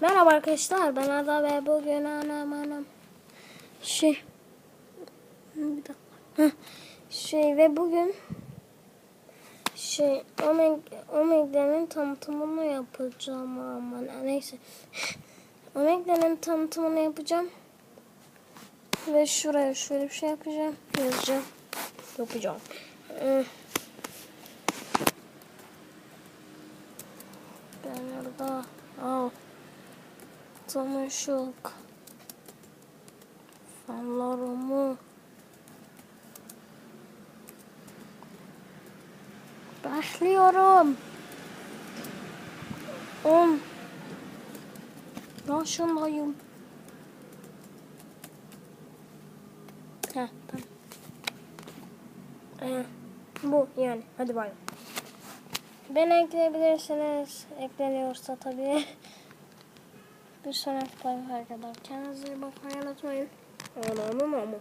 Merhaba arkadaşlar ben Ada ve bugün anam anam. Şey bir dakika. Heh. şey ve bugün şey Omeg Omegle'nin tanıtımını yapacağım ama neyse. Omegle'nin tanıtımını yapacağım ve şuraya şöyle bir şey yapacağım yazacağım yapacağım. Ee, ben orada al tanışık fanlarımı başlıyorum 10 yaşındayım Heh, tamam. Ee, bu yani. Hadi bay. Beni ekleyebilirsiniz. Ekleniyorsa tabii. Bir sonraki tarafa kadar kendinize bakmayı unutmayın. Ananın ama.